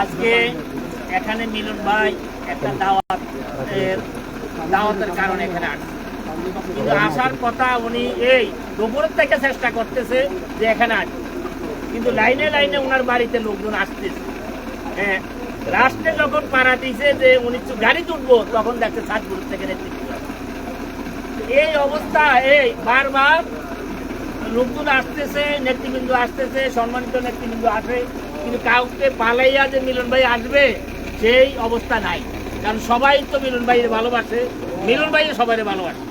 আজকে এখানে মিলন ভাই একটা দাওয়াত দাওয়াতের কারণে এখানে আসছে। কিন্তু আসার কথা উনি এই দুপুরের থেকে চেষ্টা করতেছে যে এখানে আসবে কিন্তু লাইনে লাইনে ওনার বাড়িতে লোকজন আসতেছে। হ্যাঁ রাষ্ট্রে যখন পাড়া দিয়েছে যে উনি গাড়ি তুলবো, তখন দেখছে সাতপুর থেকে নেতৃত্ব। এই অবস্থা, এই বারবার লোকজন আসতেছে, নেতৃবৃন্দ আসতেছে, সম্মানিত নেতৃবৃন্দ আসে, কিন্তু কাউকে পালাইয়া যে মিলন ভাই আসবে, সেই অবস্থা নাই। কারণ সবাই তো মিলন ভাইয়ের ভালোবাসে, মিলন ভাই সবাই ভালোবাসে।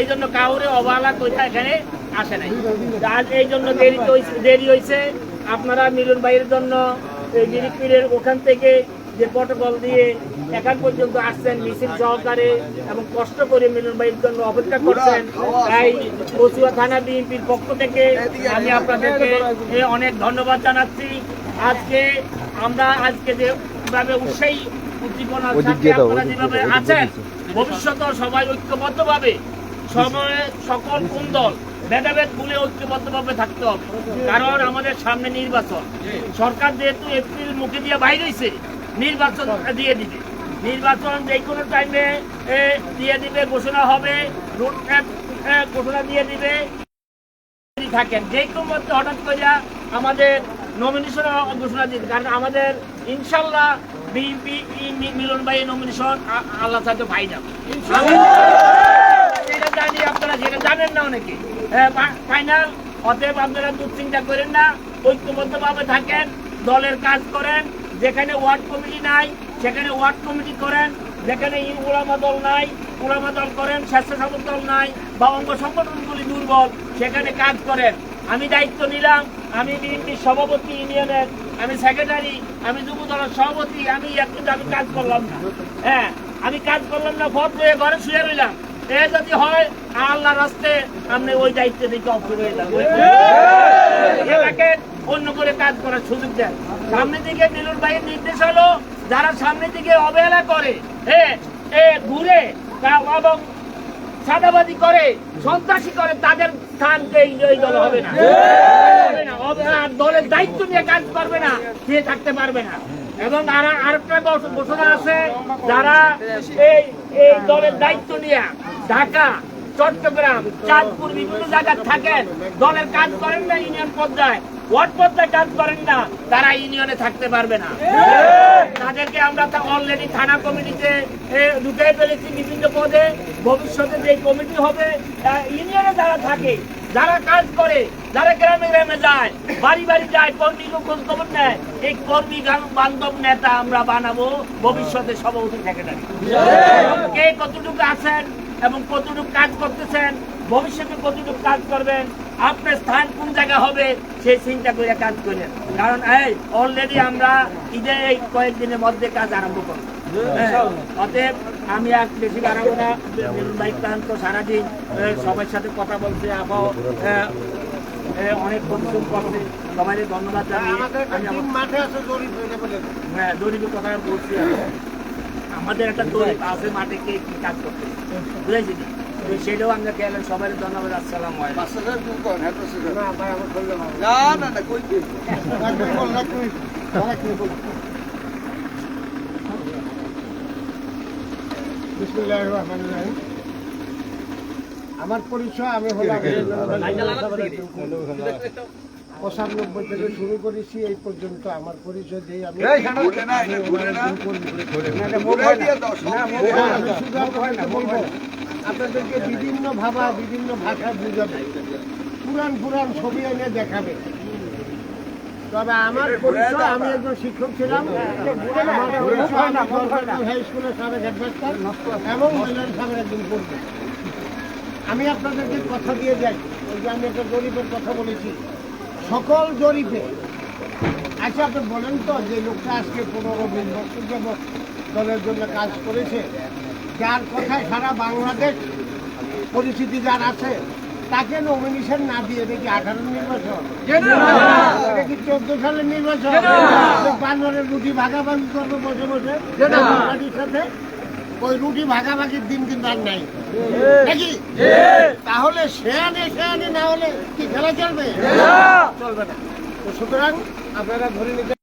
এই জন্য কাউরে অবহেলা করে এখানে আসে নাই। আজ এই জন্য দেরি দেরি হয়েছে আপনারা মিলন ভাইয়ের জন্য গিরিপীরের ওখান থেকে যে প্রটোকল দিয়ে এখান পর্যন্ত আসছেন মিছিল সহকারে এবং কষ্ট করে মিলন ভাইয়ের জন্য অপেক্ষা করছেন। তাই কচুয়া থানা বিএনপির পক্ষ থেকে আমি আপনাদেরকে অনেক ধন্যবাদ জানাচ্ছি। আজকে আমরা আজকে যেভাবে উৎসাহী উদ্দীপনার সাথে আপনারা যেভাবে আছেন ভবিষ্যতে সবাই ঐক্যবদ্ধভাবে সময়ে সকল কোন দল ভেদাভেদ ভুলে ঐক্যবদ্ধভাবে থাকতে হবে। কারণ আমাদের সামনে নির্বাচন। সরকার যেহেতু এপ্রিল মুখে দিয়ে বাইরে হয়েছে নির্বাচন দিয়ে দিবে। নির্বাচন যে কোনো টাইমে দিয়ে দিবে, ঘোষণা হবে রুট ম্যাপ ঘোষণা দিয়ে দিবে। থাকেন, যে কোনো মধ্যে হঠাৎ করে আমাদের নমিনেশন ঘোষণা দিন কারণ আমাদের ইনশাল্লাহ বিএনপি মিলন ভাই নমিনেশন আল্লাহ সাথে ভাই যাবে। সেটা জানি আপনারা সেটা জানেন না অনেকে। ফাইনাল অতএব আপনারা দুশ্চিন্তা করেন না। ঐক্যবদ্ধভাবে থাকেন, দলের কাজ করেন যেখানে ওয়ার্ড কমিটি নাই সেখানে ওয়ার্ড কমিটি করেন যেখানে উলামা দল নাই উলামা দল করেন স্বেচ্ছাসেবক দল নাই বা অঙ্গ সংগঠনগুলি দুর্বল সেখানে কাজ করেন। আমি দায়িত্ব নিলাম আমি বিএনপির সভাপতি ইউনিয়নের আমি সেক্রেটারি আমি যুব দলের সভাপতি আমি কিন্তু আমি কাজ করলাম না। হ্যাঁ আমি কাজ করলাম না ভোট হয়ে ঘরে শুয়ে রইলাম। এ যদি হয় আল্লাহ রাস্তে আপনি ওই দায়িত্ব দিকে অফ হয়ে যাব অন্য করে কাজ করার সুযোগ দেন। সামনে দিকে মিলন ভাইয়ের নির্দেশ হলো, যারা সামনে দিকে অবহেলা করে হ্যাঁ ঘুরে এবং সাদাবাদি করে, সন্ত্রাসী করে, তাদের স্থান এই দল হবে না। দলের দায়িত্ব নিয়ে কাজ করবে না সে থাকতে পারবে না। এবং আর আরেকটা ঘোষ- ঘোষণা আছে, যারা এই এই দলের দায়িত্ব নিয়ে ঢাকা, চট্টগ্রাম, চাঁদপুর বিভিন্ন জায়গায় থাকেন, দলের কাজ করেন না, ইউনিয়ন পর্যায়ে। ওয়ার্ড পর্যায়ে কাজ করেন না তারা ইউনিয়নে থাকতে পারবে না। তাদেরকে আমরা অলরেডি থানা কমিটিতে ঢুকে ফেলেছি বিভিন্ন পদে। ভবিষ্যতে যে কমিটি হবে ইউনিয়নে যারা থাকে যারা কাজ করে যারা গ্রামে গ্রামে যায় বাড়ি বাড়ি যায় কর্মী খোঁজ খবর নেয় এই কর্মী বান্ধব নেতা আমরা বানাবো ভবিষ্যতে সভাপতি সেক্রেটারি কে কতটুকু আছেন এবং কতটুকু কাজ করতেছেন ভবিষ্যতে কতটুকু কাজ করবেন আপনার স্থান কোন জায়গা হবে সেই চিন্তা করে কাজ করেন। কারণ এই অলরেডি আমরা ঈদের এই কয়েকদিনের মধ্যে কাজ আরম্ভ করব। হ্যাঁ, অতএব আমি আর বেশি বাড়াবো না। বাইক ক্লান্ত সারাদিন সবার সাথে কথা বলছে আবহাওয়া অনেক পরিশ্রম করছে সবাই ধন্যবাদ হয়ে দরিদ্র কথা বলছি আমাদের একটা দরিদ্র আছে মাঠে কে কি কাজ করতে। বুঝেছি সেটাও আমরা গেলেন সবাই ধন্যবাদ আসসালাম না আমার না না না কই কি? লাগবে বল লাগবে লাগবে বল বিসমিল্লাহির রহমানির রহিম। আমার পরিচয় আমি হলাম পঁচানব্বই থেকে শুরু করেছি এই পর্যন্ত আমার পরিচয় দিয়ে আমি না, শুধু বলব? আপনাদেরকে বিভিন্ন ভাবা বিভিন্ন ভাষায় বুঝাবে। পুরান পুরান ছবি এনে দেখাবে। তবে আমার পরিচয় আমি একজন শিক্ষক ছিলাম। হাই স্কুলের সাবেক হেডমাস্টার এবং মহিলার সাবেক একজন পড়ব আমি আপনাদেরকে কথা দিয়ে যাই। ওই যে আমি একটা জরিপের কথা বলেছি। সকল জরিপে আচ্ছা আপনি বলেন তো যে লোকটা আজকে পনেরো বিশ বছর যাবৎ দলের জন্য কাজ করেছে। যার কথায় সারা বাংলাদেশ পরিস্থিতি যার আছে তাকে নমিনেশন না দিয়ে দেখি আঠারো নির্বাচন। কি চোদ্দ সালের নির্বাচন। বানরের রুটি ভাগাভাগি করবে বসে বসে। সাথে ওই রুটি ভাগাভাগির দিন কিন্তু আর নাই। নাকি তাহলে শেয়ানে শেয়ানে না হলে কি খেলা চলবে? চলবে না। তো সুতরাং আপনারা ধরে নিতে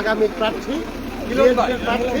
আগামী প্রার্থী প্রার্থী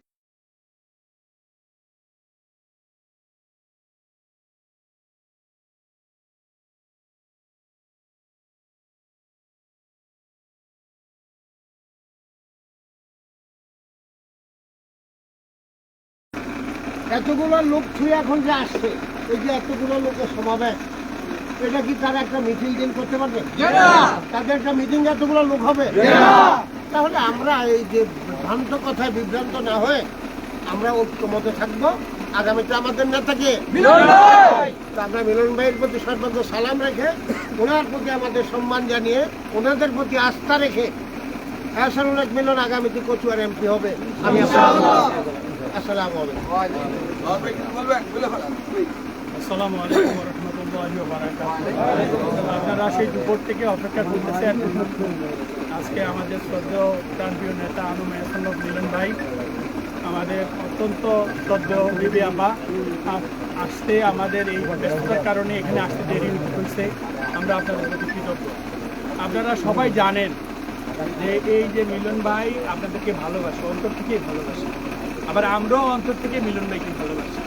এতগুলো লোক ছুঁয়ে এখন যে আসছে এই যে এতগুলো লোকের সমাবেশ এটা কি তারা একটা মিছিল দিন করতে পারবে? তাদের একটা মিটিং এতগুলো লোক হবে? তাহলে আমরা এই যে ভ্রান্ত কথায় বিভ্রান্ত না হয়ে আমরা ঐক্যমত থাকব। আগামীতে আমাদের নেতাকে আমরা মিলন ভাইয়ের প্রতি সর্বত সালাম রেখে ওনার প্রতি আমাদের সম্মান জানিয়ে ওনাদের প্রতি আস্থা রেখে এহসানুল্লাহ মিলন আগামীতে কচুয়ার এমপি হবে। আমি আপনারা সেই দুপুর থেকে অপেক্ষা করতেছেন। আজকে আমাদের শ্রদ্ধেয় প্রান্তীয় নেতা আনু মেহসানুল মিলন ভাই। আমাদের অত্যন্ত শ্রদ্ধেয় বিবি আপা আসতে আমাদের এই ব্যস্ততার কারণে এখানে আসতে দেরি হয়েছে। আমরা আপনাদের প্রতি কৃতজ্ঞ। আপনারা সবাই জানেন যে এই যে মিলন ভাই আপনাদেরকে ভালোবাসে, অন্তর থেকেই ভালোবাসে। আবার আমরাও অন্তর থেকে মিলন ভাইকে ভালোবাসি।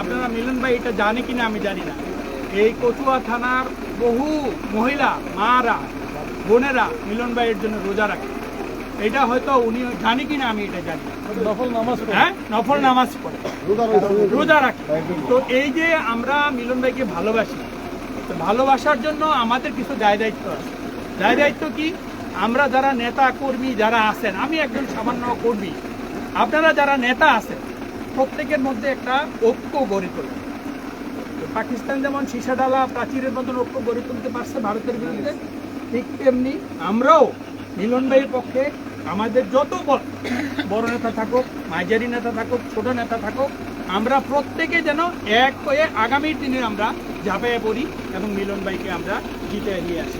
আপনারা মিলন ভাই এটা জানে কিনা আমি জানি না। এই কচুয়া থানার বহু মহিলা মারা বোনেরা মিলন ভাইয়ের জন্য রোজা রাখে। এটা হয়তো উনি জানে কিনা আমি এটা জানি নফল নামাজ হ্যাঁ? নফল নামাজ পড়ে। রোজা রাখে। তো এই যে আমরা মিলন ভাইকে ভালোবাসি তো ভালোবাসার জন্য আমাদের কিছু দায় দায়িত্ব আছে। দায় দায়িত্ব কি? আমরা যারা নেতা কর্মী যারা আছেন আমি একজন সামান্য কর্মী। আপনারা যারা নেতা আছেন, প্রত্যেকের মধ্যে একটা ঐক্য গড়ে তোলেন তো পাকিস্তান যেমন সীসাডালা প্রাচীরের মতন ঐক্য গড়ে তুলতে পারছে ভারতের বিরুদ্ধে, ঠিক তেমনি আমরাও মিলন ভাইয়ের পক্ষে আমাদের যত বড় নেতা থাকুক, মাঝারি নেতা থাকুক, ছোট নেতা থাকুক, আমরা প্রত্যেকে যেন এক হয়ে আগামীর দিনে আমরা ঝাঁপিয়ে পড়ি এবং মিলন ভাইকে আমরা জিতে নিয়ে আসি।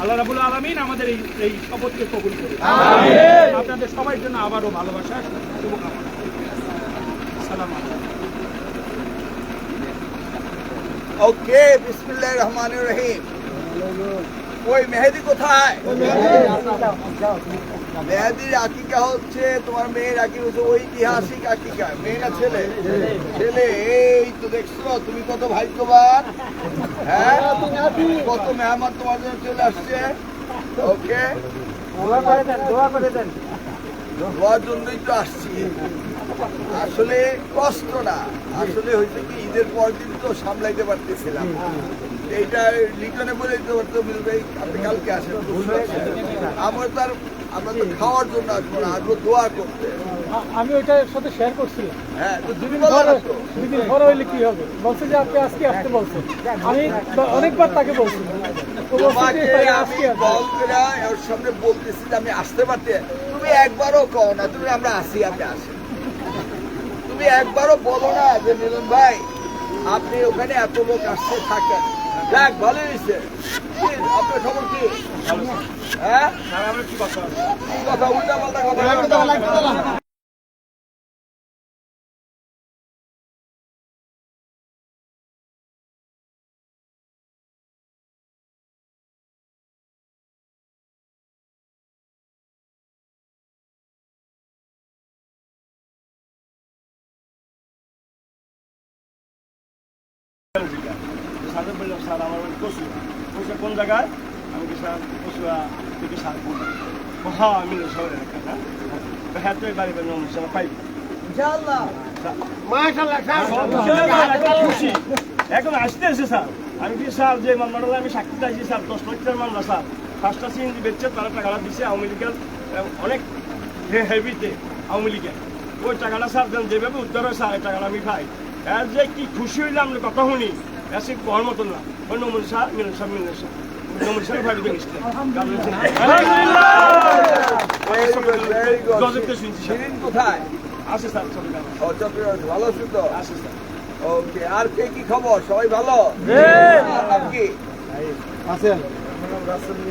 আল্লাহ রাবুল আলমিন আমাদের এই এই শপথকে কবুল করে আপনাদের সবার জন্য আবারও ভালোবাসা শুভকামনা। সালাম ওকে রহমানির রহিম। ওই মেহেদি কোথায়? মেহেদির আকিকা হচ্ছে তোমার মেয়ের আকিকা হচ্ছে ঐতিহাসিক আকিকা মেয়ে না ছেলে? ছেলে এই তো দেখছ তুমি কত ভাগ্যবান। হ্যাঁ? কত মেহমান তোমার জন্য চলে আসছে। ওকে? দোয়ার জন্যই তো আসছি। আসলে কষ্ট না। আসলে হয়েছে কি ঈদের পর দিন তো সামলাইতে পারতেছিলাম। এইটা লিটনে বলে দিতে পারতো আপনি কালকে আসেন। আমরা তো আর আমরা তো খাওয়ার জন্য আসব না আসব দোয়া করতে। আমি ওইটার সাথে শেয়ার করছিলাম হ্যাঁ তো দুদিন দুদিন পরে হইলে কি হবে? বলছে যে আপনি আজকে আসতে বলছে আমি অনেকবার তাকে বলছি। ওর সামনে বলতেছি যে আমি আসতে পারতে। তুমি একবারও কও না তুমি আমরা আসি আপনি আসেন তুমি একবারও বলো না যে মিলন ভাই আপনি ওখানে এত লোক আসতে থাকেন। দেখ ভালো হয়েছে আপনার খবর কি? হ্যাঁ কি কথা উল্টা পাল্টা কথা সাথে বললাম কোন জায়গায় আমি স্যার স্যার এখন আসতে এসে স্যার আমি কি স্যার যে মামলাটা আমি সাক্ষী চাইছি স্যার দশ লক্ষের মামলা স্যার পাঁচটা সিএনজি বেচছে টাকাটা দিচ্ছে আওয়ামী লীগের অনেক হেভিতে আওয়ামী লীগের ওই টাকাটা স্যার দেন যেভাবে উদ্ধার হয় স্যার টাকাটা আমি পাই এর যে কি খুশি হইলাম কথা শুনি এসে কর মতো না ওই শাহ মিলন শাহ মিলন স্যার ভালো তো ওকে আর কে কি খবর সবাই ভালো কি রাসেল তুমি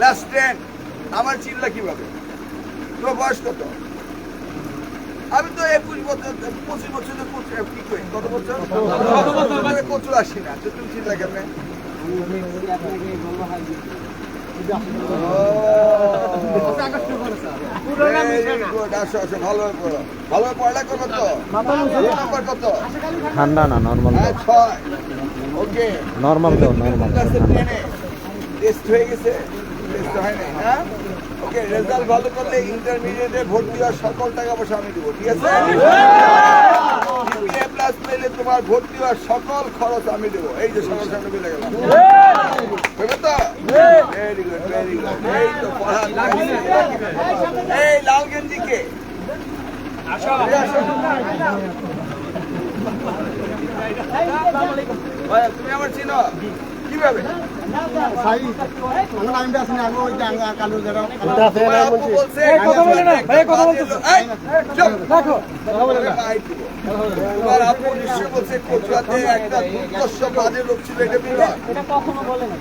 লাস্ট টেন আমার চিল্লা কীভাবে? তো বয়স কত? আমি তো একুশ বছর পঁচিশ বছর কি করি? কত বছর? ধরে কোচ আসি না তো তুমি চিল্লা কেমনে? ঠান্ডা না নর্মাল হ্যাঁ, ছয়। নর্মাল দাও নর্মাল টেস্ট হয়ে গেছে টেস্ট হয় নাই হ্যাঁ? ওকে রেজাল্ট ভালো করলে ইন্টারমিডিয়েটে ভর্তি হওয়ার সকল টাকা পয়সা আমি দেবো ঠিক আছে? জিপিএ প্লাস পেলে তোমার ভর্তি হওয়ার সকল খরচ আমি দেবো। এই যে সকাল সামনে মিলে গেলাম। হবে তো? ভেরি গুড ভেরি গুড এই তো পড়া এই লাল গেঞ্জি কে? এই আসো। তুমি আমার চিনো? কীভাবে?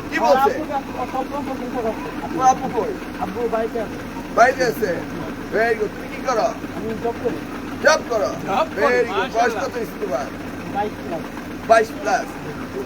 কি বলছে? তোমার আপু কই? বাইরে আছে। ভেরি গুড তুমি কি করো? জব করো। ভেরি গুড বয়স কত তোমার? বাইশ প্লাস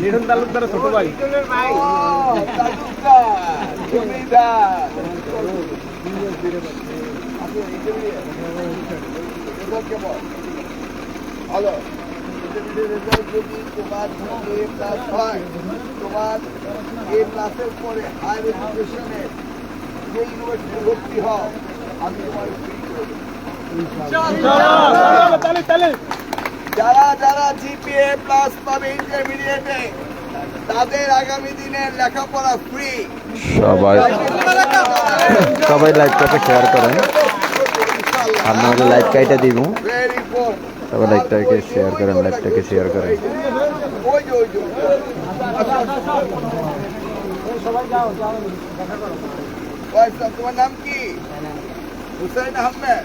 নিরন তালুকদারের ছোট ভাই তালুকদার? ভালো। তোমার হয়, A plus পরে হায়ার এডুকেশনে যে ইউনিভার্সিটি ভর্তি হও আমি তোমার ফ্রি করে দেবো। তাহলে তাহলে যারা যারা জিপিএ প্লাস পাবে ইন্টারমিডিয়েটে তাদের আগামী দিনের লেখাপড়া ফ্রি সবাই সবাই লাইভটাকে শেয়ার করেন। আর নাহলে লাইভ কাইটা দিব। ভেরি গুড সবাই লাইভটাকে শেয়ার করেন লাইভটাকে শেয়ার করেন। ওই যে ওই যে ওই যে। আচ্ছা, আচ্ছা। ওয়াইস, তোমার নাম কি? হুসাইন আহমেদ।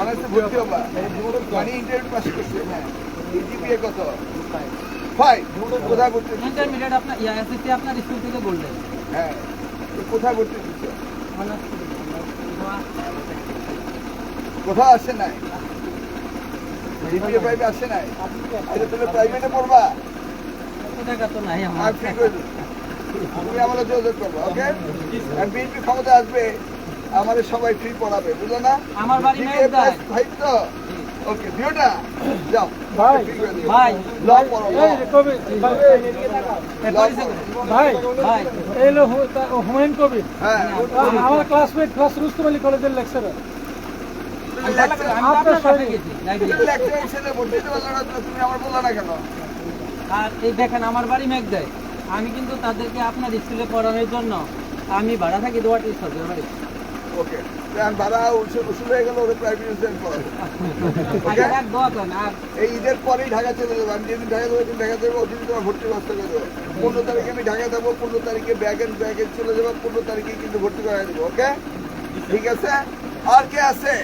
অনার্সে ভর্তি হবা। মানে ইন্টারভিউ পাস করছে হ্যাঁ। জিপিএ কত? ফাইভ কোথায় ভর্তি ইন্টারমিডিয়েট আপনার এসএসসি আপনার স্কুল থেকে বললেন হ্যাঁ। কোথায় ভর্তি দিচ্ছ কোথাও আসে নাই? জিপিএ ফাইভে আসে নাই? এটা তুমি প্রাইভেটে পড়বা? তুমি আমাদের যোগাযোগ করব ওকে বিএনপি ক্ষমতা আসবে। আমাদের সবাই ফ্রি পড়াবে বুঝলো না? আমার বাড়ি মেঘদায়। plus তো? ওকে ভিডিওটা যাও। ভাই। ভাই ল পড়ো ল। এই কবি ভাই, ভাই ভাই। এই হু- হুমায়ুন কবির হ্যাঁ আমার ক্লাসমেট ক্লাস রুস্তম আলী কলেজের লেকচারার আমি আপনার সাথে গেছি তুমি ছেলে ভর্তি দিতে না তুমি আমার বললা না কেন? আর এই দেখেন আমার বাড়ি মেঘ দেয়। আমি কিন্তু তাদেরকে আপনার স্কুলে পড়ানোর জন্য আমি ভাড়া থাকি দোয়াটি সরকার বাড়ি ওকে। বাবা উসুল উসুল হয়ে গেল ওদের প্রাইভেট এই ঈদের পরেই ঢাকা চলে যাব। আমি যেদিন ঢাকা যাব ঢাকা যাব ওদিন তোমার ভর্তি ব্যবস্থা করে দেবো। পনেরো তারিখে আমি ঢাকা যাব পনেরো তারিখে ব্যাগ এন্ড ব্যাগে চলে যাব পনেরো তারিখে কিন্তু ভর্তি করা দেবো ওকে? ঠিক আছে? আর কে আছে?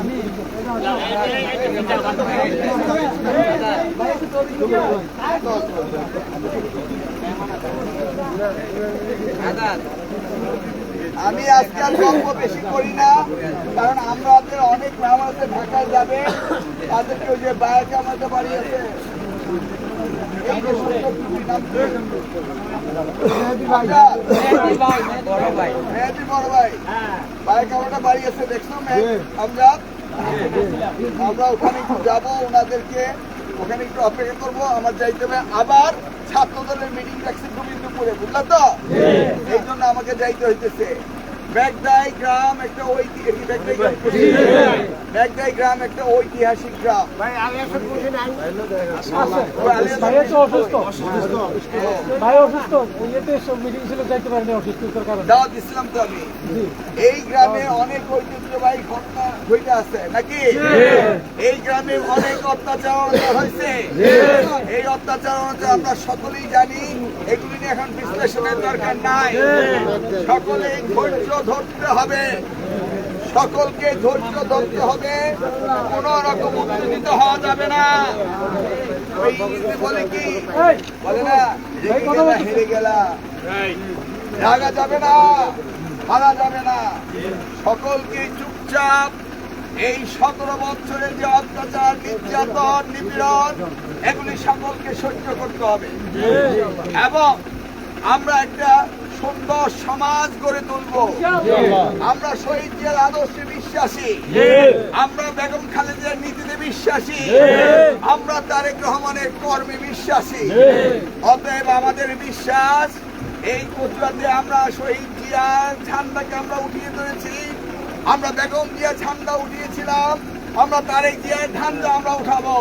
আমি আমি আজকে আর গল্প বেশি করি না কারণ আমাদের অনেক মেহমান আছে ঢাকায় যাবে তাদেরকে ওই যে বায়াকে আমাদের বাড়ি আছে। এই যে সুন্দর টুপি, নাম কি? আজাদ। মেহেদি ভাই মেহেদি বড় ভাই। মেহেদি বড় ভাই। বায়াকে আমাদের বাড়ি আছে দেখছ মেহেদি? আমরা ওখানে একটু যাব ওনাদেরকে ওখানে একটু অপেক্ষা করব আমার যাইতে হবে। আবার ছাত্রদলের মিটিং রাখছে গোবিন্দপুরে দুপুরে বুঝলা তো? এই জন্য আমাকে যাইতে হইতেছে। ব্যাগদাই গ্রাম একটা ঐতিহাসিক ব্যাগদাই গ্রাম একটা ঐতিহাসিক গ্রাম। দাওয়াত ইসলাম তো আমি। এই গ্রামে অনেক ঐতিহ্যবাহী ঘটনা ঘটে আছে নাকি? এই গ্রামে অনেক অত্যাচার হয়েছে। এই অত্যাচার আমরা সকলেই জানি এগুলি নিয়ে এখন বিশ্লেষণের দরকার নাই। সকলে ধৈর্য ধরতে হবে। সকলকে ধৈর্য ধরতে হবে। কোন রকম উত্তেজিত হওয়া যাবে না। ওই বলে কি? বলে না হেরে গেলা। রাগা যাবে না হারা যাবে না। সকলকে চুপচাপ এই সতেরো বছরের যে অত্যাচার নির্যাতন নিপীড়ন এগুলি সকলকে সহ্য করতে হবে। এবং আমরা একটা সুন্দর সমাজ গড়ে তুলব। আমরা শহীদ জিয়ার আদর্শে বিশ্বাসী। আমরা বেগম খালেদার নীতিতে বিশ্বাসী। আমরা তারেক রহমানের কর্মে বিশ্বাসী। অতএব আমাদের বিশ্বাস এই কচুয়াতে আমরা শহীদ জিয়ার ঝান্ডাকে আমরা উঠিয়ে ধরেছি। আমরা বেগম জিয়া ঝান্ডা উঠিয়েছিলাম। আমরা তারেক জিয়ার ঝান্ডা আমরা উঠাবো।